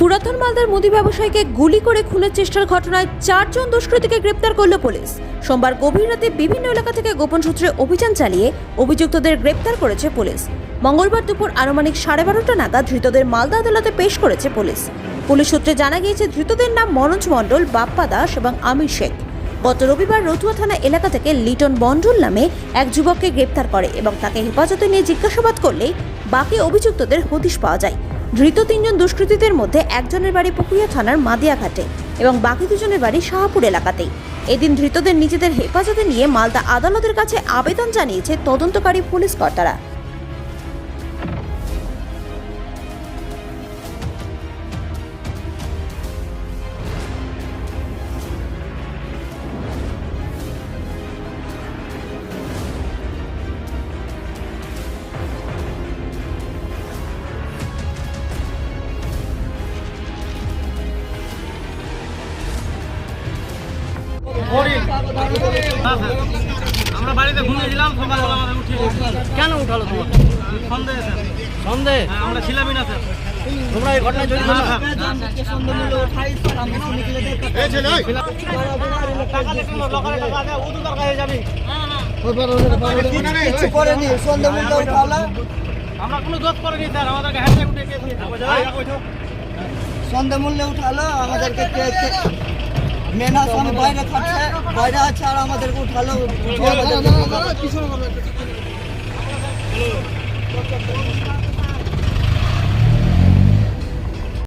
পুরাতন মালদার মুদি ব্যবসায়ীকে গুলি করে খুনের চেষ্টার ঘটনায় চারজন দুষ্কৃতীকে গ্রেপ্তার করল পুলিশ। সোমবার গভীর রাতে বিভিন্ন এলাকা থেকে গোপন সূত্রে অভিযান চালিয়ে অভিযুক্তদের গ্রেপ্তার করেছে পুলিশ। মঙ্গলবার দুপুর আনুমানিক সাড়ে বারোটা নাগাদ ধৃতদের মালদা আদালতে পেশ করেছে পুলিশ। পুলিশ সূত্রে জানা গিয়েছে, ধৃতদের নাম মনোজ মণ্ডল, বাপ্পা দাস এবং আমির শেখ। গত রবিবার রতুয়া থানা এলাকা থেকে লিটন বন্ডুল নামে এক যুবককে গ্রেপ্তার করে এবং তাকে হেফাজতে নিয়ে জিজ্ঞাসাবাদ করলেই বাকি অভিযুক্তদের হদিশ পাওয়া যায়। ধৃত তিনজন দুষ্কৃতীদের মধ্যে একজনের বাড়ি পুকুরিয়া থানার মাদিয়াঘাটে এবং বাকি দুজনের বাড়ি শাহপুর এলাকাতেই। এদিন ধৃতদের নিজেদের হেফাজতে নিয়ে মালদা আদালতের কাছে আবেদন জানিয়েছে তদন্তকারী পুলিশ কর্তারা। আমরা বাড়িতে ঘুমিয়েছিলাম সকালবেলা আমাদের কেন উঠালো তোমার সন্দেহ স্যার। সন্দেহ? হ্যাঁ, আমরা ছিলামই না স্যার। তোমরা এই ঘটনায় জড়িত না, আমরা কোনো দোষ করিনি স্যার। আমাদেরকে হ্যান্ডব্যাগ উঠে সন্ধ্যা মূল্যে উঠালো আমাদেরকে মেন আসামি বাইরে খাচ্ছে বাইরে আছে আর আমাদেরকে উঠালো উঠিয়ে আমাদেরকে-